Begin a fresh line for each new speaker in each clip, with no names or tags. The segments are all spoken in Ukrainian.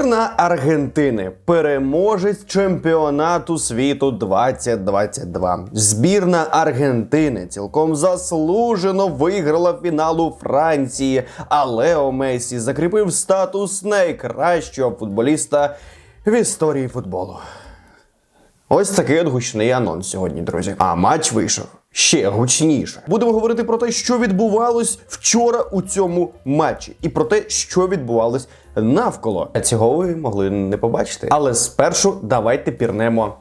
Збірна Аргентини, переможець чемпіонату світу 2022. Збірна Аргентини цілком заслужено виграла фінал у Франції, а Лео Месі закріпив статус найкращого футболіста в історії футболу. Ось такий от гучний анонс сьогодні, друзі. А матч вийшов ще гучніше. Будемо говорити про те, що відбувалось вчора у цьому матчі, і про те, що відбувалось навколо. Цього ви могли не побачити. Але спершу давайте пірнемо.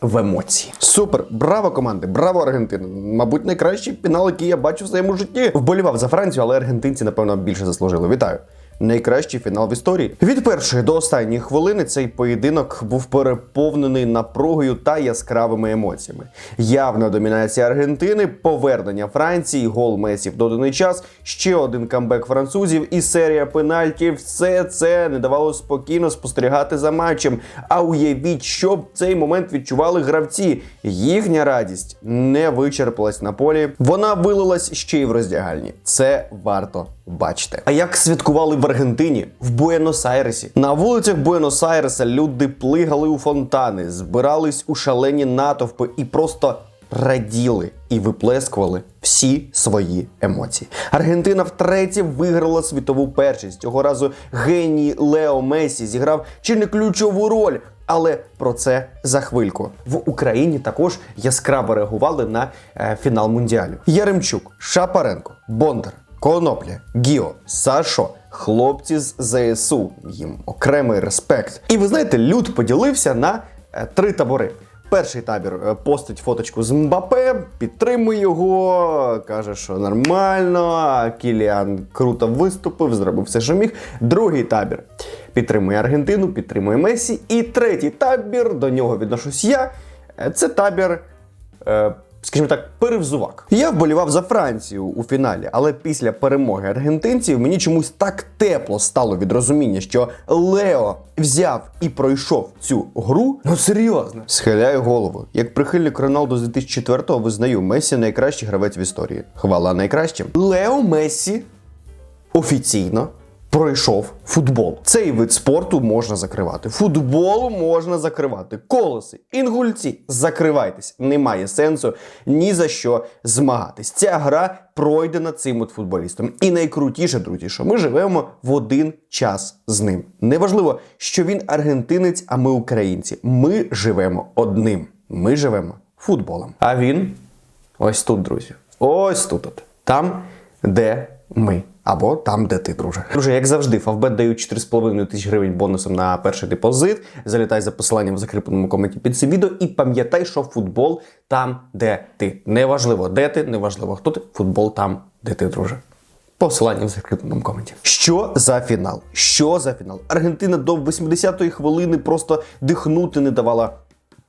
В емоції. Супер, браво команди, браво Аргентина. Мабуть, найкращий фінал, який я бачив в своєму житті. Вболівав за Францію, але аргентинці, напевно, більше заслужили. Вітаю. Найкращий фінал в історії. Від першої до останньої хвилини цей поєдинок був переповнений напругою та яскравими емоціями. Явна домінація Аргентини, повернення Франції, гол Месі в доданий час, ще один камбек французів і серія пенальтів. Все це не давало спокійно спостерігати за матчем. А уявіть, що б цей момент відчували гравці. Їхня радість не вичерпалась на полі. Вона вилилась ще й в роздягальні. Це варто бачити. А як святкували в Аргентині, в Буенос-Айресі? На вулицях Буенос-Айреса люди плигали у фонтани, збирались у шалені натовпи і просто раділи і виплескували всі свої емоції. Аргентина втретє виграла світову першість. Цього разу геній Лео Месі зіграв чи не ключову роль. Але про це за хвильку в Україні також яскраво реагували на е, фінал мундіалю. Яремчук, Шапаренко, Бондар, Конопля, Гіо, Сашо, хлопці з ЗСУ. Їм окремий респект. І ви знаєте, люд поділився на е, три табори. Перший табір е, постить фоточку з Мбапе, підтримує його, каже, що нормально. Кіліан круто виступив, зробив все, що міг. Другий табір підтримує Аргентину, підтримує Месі. І третій табір, до нього відношусь я. е, Це табір. Скажімо так, перевзувак. Я вболівав за Францію у фіналі, але після перемоги аргентинців мені чомусь так тепло стало від розуміння, що Лео взяв і пройшов цю гру. Ну серйозно, схиляю голову. Як прихильник Роналду з 2004-го визнаю Месі найкращий гравець в історії. Хвала найкращим. Лео Месі офіційно пройшов футбол. Цей вид спорту можна закривати. Футбол можна закривати. Колоси, інгульці, закривайтесь. Немає сенсу ні за що змагатись. Ця гра пройдена цим от футболістом. І найкрутіше, друзі, що ми живемо в один час з ним. Неважливо, що він аргентинець, а ми українці. Ми живемо одним. Ми живемо футболом. А він ось тут, друзі. Ось тут. Там, де ми. Або там, де ти, друже. Друже, як завжди, Фавбет дають 4,5 тисяч гривень бонусом на перший депозит. Залітай за посиланням в закріпленому коменті під цим відео і пам'ятай, що футбол там, де ти. Неважливо, де ти, неважливо, хто ти. Футбол там, де ти, друже. Посилання в закріпленому коменті. Що за фінал? Що за фінал? Аргентина до 80-ї хвилини просто дихнути не давала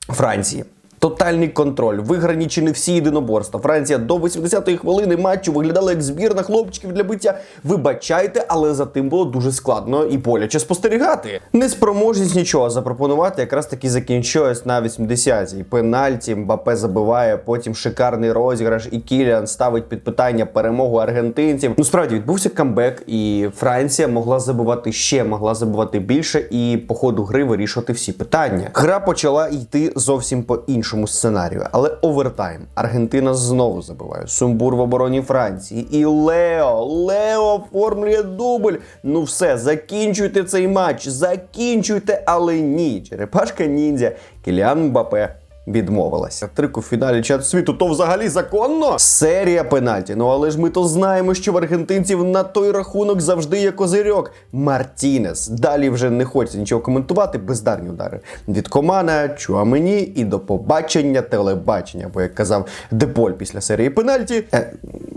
Франції. Тотальний контроль, виграні чи не всі єдиноборства. Франція до 80-ї хвилини матчу виглядала як збірна хлопчиків для биття. Вибачайте, але за тим було дуже складно і боляче спостерігати. Неспроможність нічого запропонувати, якраз таки закінчилась на 80-й. Пенальті Мбапе забиває, потім шикарний розіграш, і Кіліан ставить під питання перемогу аргентинців. Ну справді відбувся камбек, і Франція могла забивати ще, могла забивати більше, і по ходу гри вирішувати всі питання. Гра почала йти зовсім по іншому сценарію, але овертайм. Аргентина знову забиває. Сумбур в обороні Франції. І Лео, Лео оформлює дубль. Ну все, закінчуйте цей матч, закінчуйте, але ні. Черепашка ніндзя, Кіліан Мбапе. Відмовилася. Трик у фіналі чат світу то взагалі законно? Серія пенальті. Ну але ж ми то знаємо, що в аргентинців на той рахунок завжди є козирьок. Мартінес. Далі вже не хочеться нічого коментувати. Бездарні удари від Комана, Чуамені і до побачення телебачення. Бо як казав Деполь після серії пенальті. Е,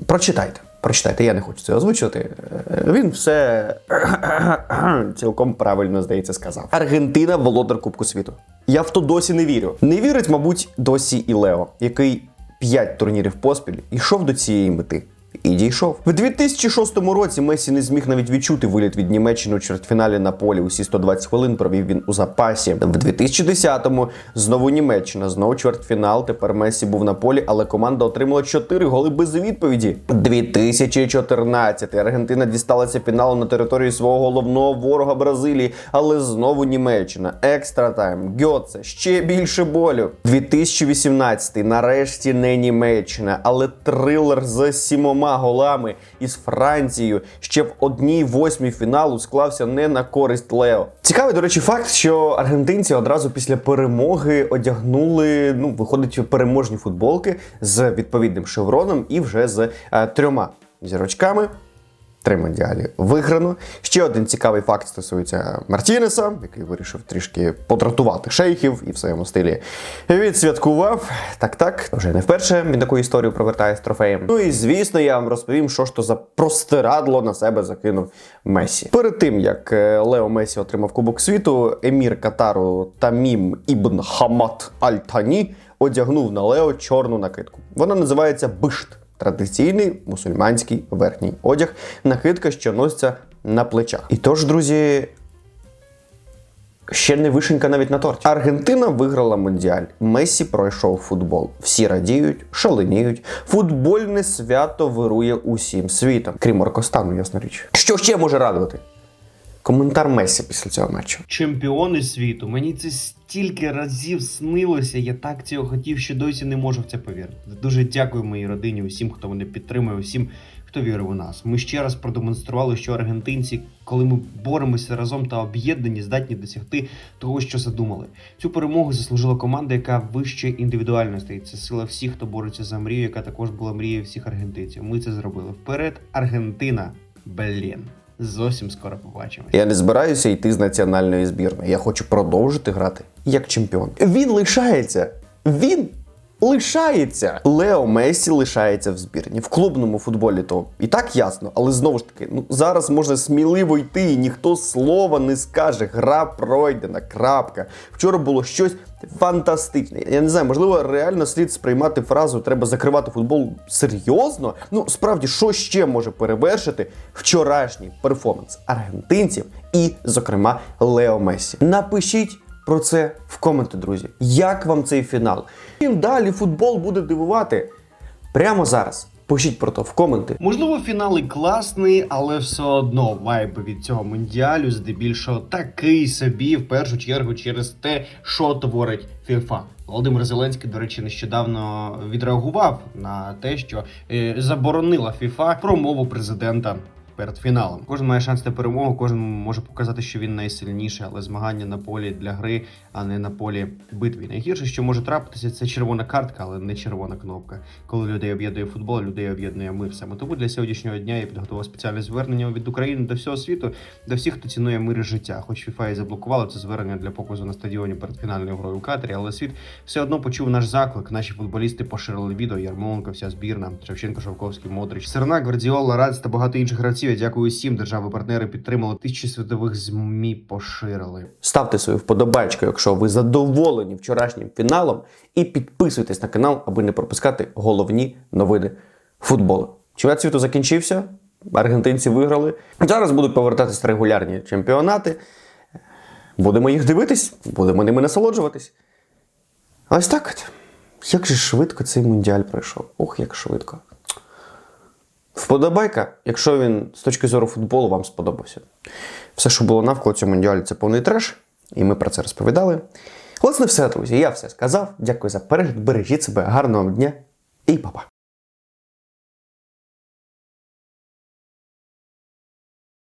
прочитайте. Прочитайте, я не хочу це озвучувати. Е, Він все цілком правильно, здається, сказав. Аргентина володар Кубку світу. Я в то досі не вірю. Не вірить, мабуть, досі і Лео, який 5 турнірів поспіль йшов до цієї мети. І дійшов. В 2006 році Месі не зміг навіть відчути виліт від Німеччини у чвертьфіналі на полі. Усі 120 хвилин провів він у запасі. В 2010-му знову Німеччина, знову чвертьфінал. Тепер Месі був на полі, але команда отримала 4 голи без відповіді. 2014 Аргентина дісталася фіналу на території свого головного ворога Бразилії, але знову Німеччина. Екстра тайм, Гьоце, ще більше болю. 2018 нарешті не Німеччина, але трилер з сімома голами із Францією ще в одній восьмій фіналу склався не на користь Лео. Цікавий, до речі, факт, що аргентинці одразу після перемоги одягнули, ну, виходить, переможні футболки з відповідним шевроном і вже з е, трьома зірочками. Три мондіалі виграно. Ще один цікавий факт стосується Мартінеса, який вирішив трішки подратувати шейхів і в своєму стилі відсвяткував. Так, так, вже не вперше він таку історію провертає з трофеєм. Ну і звісно, я вам розповім, що ж то за простирадло на себе закинув Месі. Перед тим як е, Лео Месі отримав Кубок світу, емір Катару Тамім Ібн Хамат Аль-Тані одягнув на Лео чорну накидку. Вона називається бишт. Традиційний мусульманський верхній одяг, накидка, що носиться на плечах. І тож, друзі, ще не вишенька навіть на торті. Аргентина виграла мундіаль. Месі пройшов футбол. Всі радіють, шаленіють. Футбольне свято вирує усім світом, крім Оркостану, ясна річ. Що ще може радувати? Коментар Месі після цього матчу.
чемпіони світу. Мені це стільки разів снилося. Я так цього хотів, що досі не можу в це повірити. Дуже дякую моїй родині, усім, хто мене підтримує, усім, хто вірив у нас. Ми ще раз продемонстрували, що аргентинці, коли ми боремося разом та об'єднані, здатні досягти того, що задумали. Цю перемогу заслужила команда, яка вище індивідуальностей. Це сила всіх, хто бореться за мрію, яка також була мрією всіх аргентинців. Ми це зробили. Вперед, Аргентина, Блін. Зовсім скоро побачимось.
Я не збираюся йти з національної збірної. Я хочу продовжити грати як чемпіон. Він лишається. Він лишається. Лео Месі лишається в збірні. В клубному футболі то і так ясно, але знову ж таки, ну зараз можна сміливо йти, і ніхто слова не скаже. Гра пройдена. Крапка. Вчора було щось фантастичне. Я не знаю, можливо, реально слід сприймати фразу треба закривати футбол серйозно. Ну, справді, що ще може перевершити вчорашній перформанс аргентинців і, зокрема, Лео Месі. Напишіть. Про це в коменти, друзі. Як вам цей фінал? Чим далі футбол буде дивувати? Прямо зараз. Пишіть про то в коменти.
Можливо, фінал і класний, але все одно вайб від цього мундіалю здебільшого такий собі, в першу чергу, через те, що творить FIFA. Володимир Зеленський, до речі, нещодавно відреагував на те, що е, заборонила FIFA промову президента. Перед фіналом кожен має шанс на перемогу, кожен може показати, що він найсильніший, але змагання на полі для гри, а не на полі битві. Найгірше, що може трапитися, це червона картка, але не червона кнопка. Коли людей об'єднує футбол, людей об'єднує мир. Саме тому для сьогоднішнього дня я підготував спеціальне звернення від України до всього світу, до всіх, хто цінує мир і життя. Хоч FIFA і заблокували це звернення для показу на стадіоні перед фінальною грою у Катері, але світ все одно почув наш заклик. Наші футболісти поширили відео. Ярмоленко, вся збірна, Шевченко, Шовковський, Модрич, Серна, Гвардіола, Рац та багато інших гравців. Я дякую всім. Держави-партнери підтримали. Тисячі світових змі поширили.
Ставте свою вподобайку, якщо ви задоволені вчорашнім фіналом, і підписуйтесь на канал, аби не пропускати головні новини футболу. Чемпіонат світу закінчився. Аргентинці виграли. Зараз будуть повертатись регулярні чемпіонати. Будемо їх дивитись, будемо ними насолоджуватись. Ось так. Як же швидко цей мундіаль пройшов. Ох, як швидко. Вподобайка, якщо він з точки зору футболу вам сподобався. Все, що було навколо цього мундіалі, це повний треш, і ми про це розповідали. Власне, все, друзі. Я все сказав. Дякую за перегляд. Бережіть себе, гарного дня і па-па.